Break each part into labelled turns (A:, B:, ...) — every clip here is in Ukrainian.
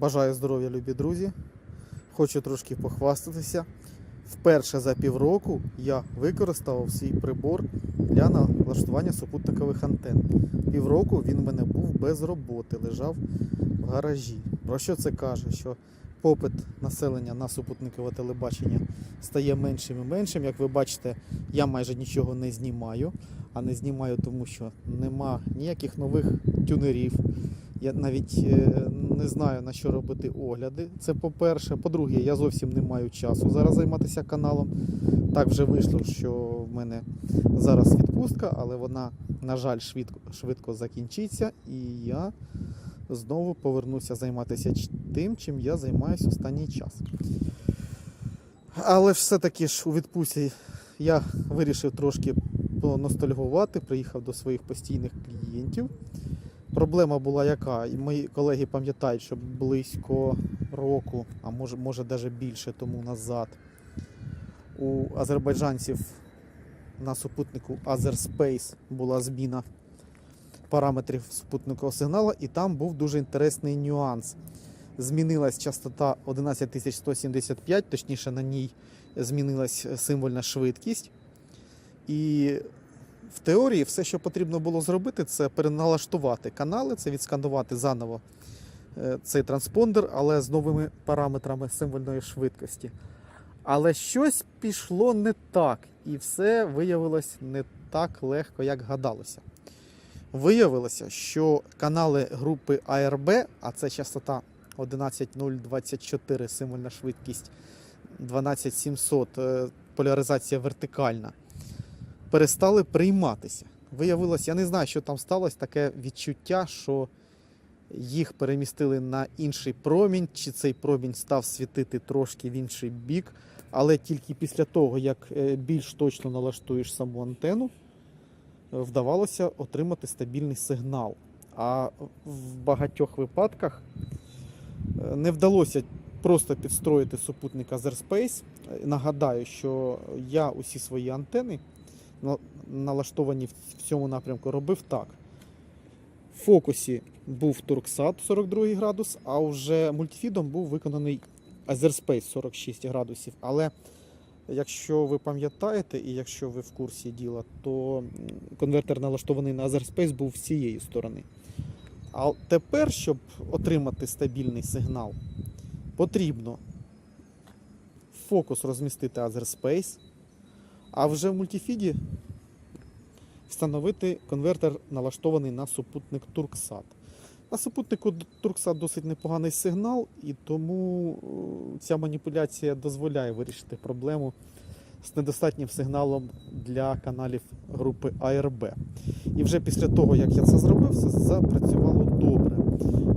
A: Бажаю здоров'я, любі друзі. Хочу трошки похвастатися. Вперше за півроку я використав свій прибор для налаштування супутникових антенн. Півроку він в мене був без роботи, лежав в гаражі. Про що це каже? Що попит населення на супутникове телебачення стає меншим і меншим. Як ви бачите, я майже нічого не знімаю, а не знімаю тому, що нема ніяких нових тюнерів. Я навіть е, не знаю на що робити огляди. Це по-перше. По-друге, я зовсім не маю часу зараз займатися каналом. Так вже вийшло, що в мене зараз відпустка, але вона, на жаль, швидко, швидко закінчиться, і я знову повернуся займатися тим, чим я займаюся останній час. Але все-таки ж у відпустці я вирішив трошки поностальгувати, приїхав до своїх постійних клієнтів. Проблема була яка? І мої колеги пам'ятають, що близько року, а може, може навіть більше тому назад, у азербайджанців на супутнику Azerspace була зміна параметрів супутникового сигналу, і там був дуже інтересний нюанс. Змінилась частота 11175, точніше на ній змінилась символьна швидкість. І в теорії все, що потрібно було зробити, це переналаштувати канали, це відсканувати заново е, цей транспондер, але з новими параметрами символьної швидкості. Але щось пішло не так, і все виявилось не так легко, як гадалося. Виявилося, що канали групи АРБ, а це частота 11024, символьна швидкість 12700, е, поляризація вертикальна, перестали прийматися. Виявилось, я не знаю, що там сталося, таке відчуття, що їх перемістили на інший промінь, чи цей промінь став світити трошки в інший бік. Але тільки після того, як е, більш точно налаштуєш саму антенну, вдавалося отримати стабільний сигнал. А в багатьох випадках е, не вдалося просто підстроїти супутник Azerspace. Е, Нагадаю, що я усі свої антени налаштовані в цьому напрямку робив так. В фокусі був Турксат 42 градус, а вже мультифідом був виконаний Azerspace 46 градусів. Але якщо ви пам'ятаєте і якщо ви в курсі діла, то конвертер налаштований на Azerspace був з цієї сторони. А тепер, щоб отримати стабільний сигнал, потрібно фокус розмістити Azerspace, а вже в мультифіді встановити конвертер налаштований на супутник Turksat. На супутнику Turksat досить непоганий сигнал, і тому е, ця маніпуляція дозволяє вирішити проблему з недостатнім сигналом для каналів групи ARB. І вже після того, як я це зробив, це запрацювало добре.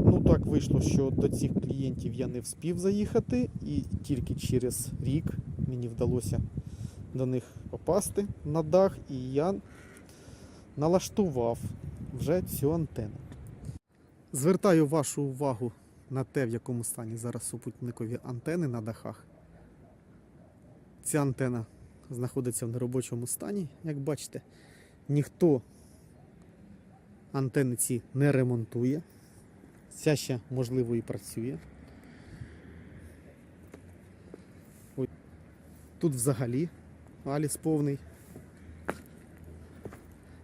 A: Ну так вийшло, що до цих клієнтів я не вспів заїхати, і тільки через рік мені вдалося до них попасти на дах, і я налаштував вже цю антенну. Звертаю вашу увагу на те, в якому стані зараз супутникові антени на дахах. Ця антена знаходиться в неробочому стані, як бачите. Ніхто антени ці не ремонтує. Ця ще, можливо, і працює. Тут взагалі аліс повний.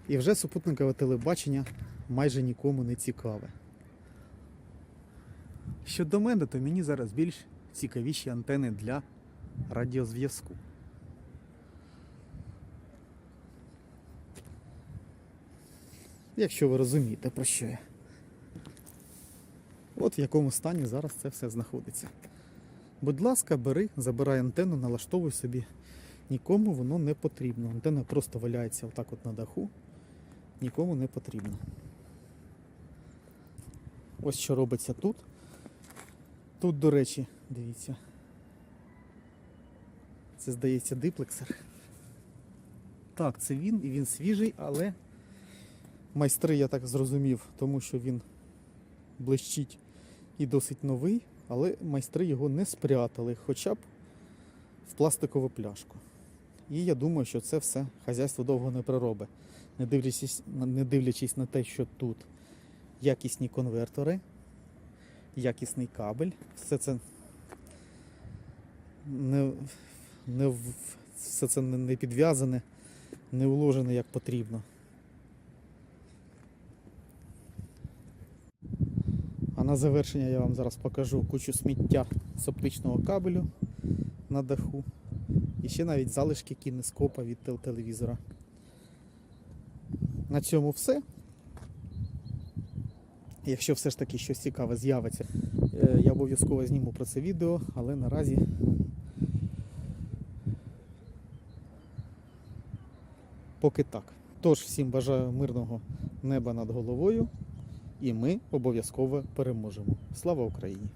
A: І вже супутникове телебачення майже нікому не цікаве. Щодо мене, то мені зараз більш цікавіші антени для радіозв'язку. Якщо ви розумієте, про що я. От в якому стані зараз це все знаходиться. Будь ласка, бери, забирай антенну, налаштовуй собі. Нікому воно не потрібно. Антенна просто валяється отак от на даху. Нікому не потрібно. Ось що робиться тут. Тут, до речі, дивіться. Це здається диплексер. Так, це він і він свіжий, але майстри, я так зрозумів, тому що він блищить і досить новий, але майстри його не спрятали, хоча б в пластикову пляшку. І я думаю, що це все хазяйство довго не проробить. Не дивлячись, не дивлячись на те, що тут якісні конвертори, якісний кабель. Все це не, не, все це не не підв'язане, не уложене як потрібно. А на завершення я вам зараз покажу кучу сміття з оптичного кабелю на даху. І ще навіть залишки кінескопа від тел- телевізора. На цьому все. Якщо все ж таки щось цікаве з'явиться, е, я обов'язково зніму про це відео, але наразі поки так. Тож всім бажаю мирного неба над головою, і ми обов'язково переможемо. Слава Україні!